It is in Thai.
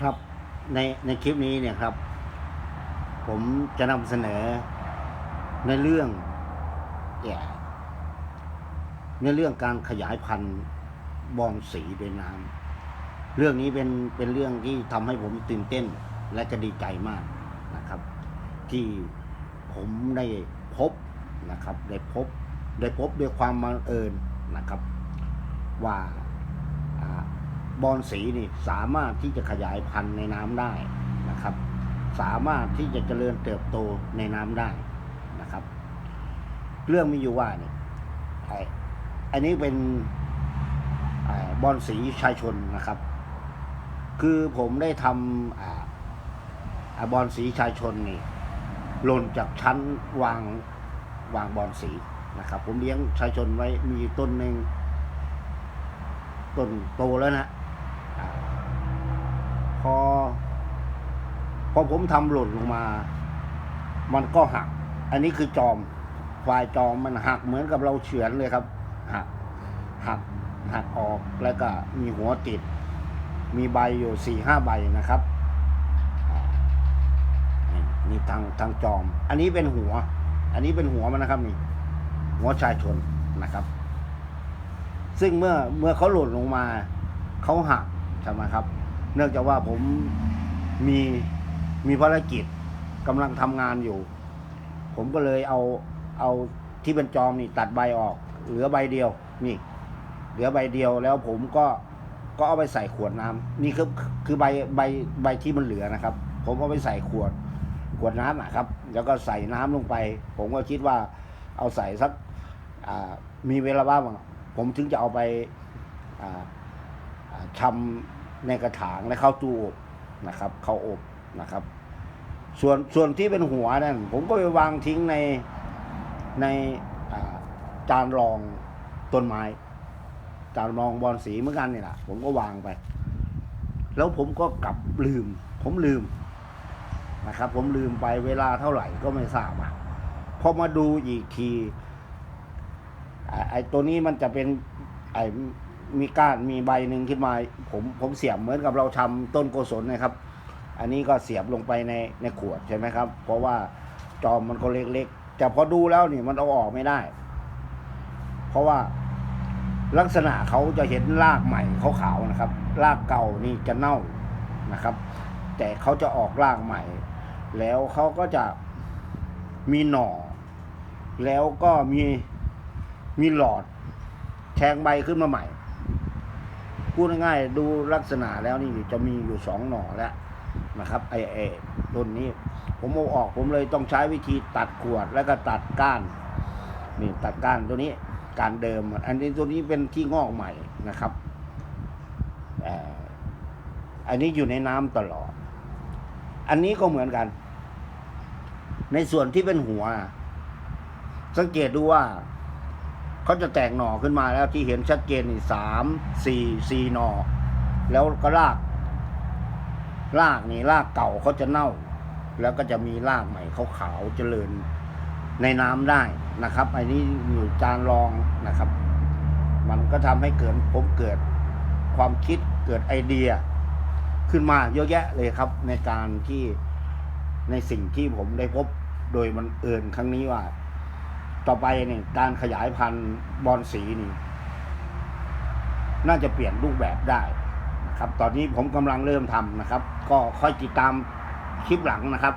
ครับในในคลิปนี้เนี่ยครับ ผมจะนำเสนอในเรื่องเนี่ในเรื่องการขยายพันธุ์บอนสีด้วยน้ำเรื่องนี้เป็นเป็นเรื่องที่ทำให้ผมตื่นเต้นและก็ดีใจมากนะครับ ที่ผมได้พบนะครับ ได้พบได้พบด้วยความบังเอิญนะครับ ว่า บอนสีนี่สามารถที่จะขยายพันธุ์ในน้ำได้นะครับ สามารถที่จะเจริญเติบโตในน้ำได้นะครับ เรื่องมีอยู่ว่าเนี่ยไอ้อันนี้เป็นอบอนสีชายชนนะครับ คือผมได้ทำอ่าอ่าบอนสีชายชนนี่หล่นจากชั้นวางวางบอนสีนะครับ ผมเลี้ยงชายชนไว้มีต้นหนึ่งต้นโตแล้วนะอ่าพอ พ อผมทำหล่นลงมา มันก็หัก อันนี้คือจอมควายจอมมันหักเหมือนกับเราเฉือนเลยครับ หัก หัก หักออก แล้วก็มีหัวติด มีใบอยู่สี่ห้าใบนะครับนี่นี่ทางทางจอม อันนี้เป็นหัว อันนี้เป็นหัวมันนะครับนี่ หัวชายชนนะครับ ซึ่งเมื่อเมื่อเขาหล่นลงมา เขาหักใช่ไหมครับ เนื่องจากว่าผมมี มีภารกิจกำลังทำงานอยู่ ผมก็เลยเอาเอาที่เป็นจอมนี่ตัดใบออก เหลือใบเดียว นี่ เหลือใบเดียวแล้วผมก็ก็เอาไปใส่ขวดน้ำนี่คือคือใบใบใบที่มันเหลือนะครับ ผมเอาไปใส่ขวด ขวดน้ำนะครับ แล้วก็ใส่น้ำลงไป ผมก็คิดว่าเอาใส่สักมีเวลาบ้างผมถึงจะเอาไปอ่ำในกระถางและเข้าตู้อบนะครับ เข้าอบ นะครับ ส่วนส่วนที่เป็นหัวนั่นผมก็ไปวางทิ้งในในจานรองต้นไม้ จานรองบอลสีเหมือนกันนี่แหละผมก็วางไป แล้วผมก็กลับลืม ผมลืมนะครับ ผมลืมไปเวลาเท่าไหร่ก็ไม่ทราบอะพอมาดูอีกทีไอ้ตัวนี้มันจะเป็นไอ้มีก้านมีใบหนึ่งขึ้นมา ผมผมเสียบเหมือนกับเราทำต้นโกศลนะครับ อันนี้ก็เสียบลงไปในในขวดใช่ไหมครับ เพราะว่าจอมมันก็เล็กๆ แต่พอดูแล้วนี่มันเอาออกไม่ได้ เพราะว่าลักษณะเขาจะเห็นรากใหม่ขาวๆนะครับ รากเก่านี่จะเน่านะครับ แต่เขาจะออกรากใหม่ แล้วเขาก็จะมีหน่อ แล้วก็มีมีหลอดแทงใบขึ้นมาใหม่พูดง่ายๆดูลักษณะแล้วนี่จะมีอยู่สองหน่อแล้ว นะครับไอไอต้นนี้ ผมเอาออกผมเลยต้องใช้วิธีตัดขวดแล้วก็ตัดก้านนี่ตัดก้านตัวนี้การเดิม อันนี้ตัวนี้เป็นที่งอกใหม่นะครับอันนี้อยู่ในน้ำตลอด อันนี้ก็เหมือนกัน ในส่วนที่เป็นหัว สังเกตดูว่าเขาจะแตกหน่อขึ้นมาแล้วที่เห็นชัดเจนนี่สามสี่สี่หน่อ แล้วก็ราก รากนี่รากเก่าเขาจะเน่า แล้วก็จะมีรากใหม่ขาวๆเจริญในน้ำได้นะครับ อันนี้อยู่จานรองนะครับ มันก็ทำให้เกิดผมเกิดความคิดเกิดไอเดีย ขึ้นมาเยอะแยะเลยครับ ในการที่ในสิ่งที่ผมได้พบโดยมันเอิญครั้งนี้ว่า ต่อไปเนี่ยการขยายพันธุ์บอนสีนี่ น่าจะเปลี่ยนรูปแบบได้ ครับ ตอนนี้ผมกำลังเริ่มทำนะครับ ก็ค่อยติดตามคลิปหลังนะครับ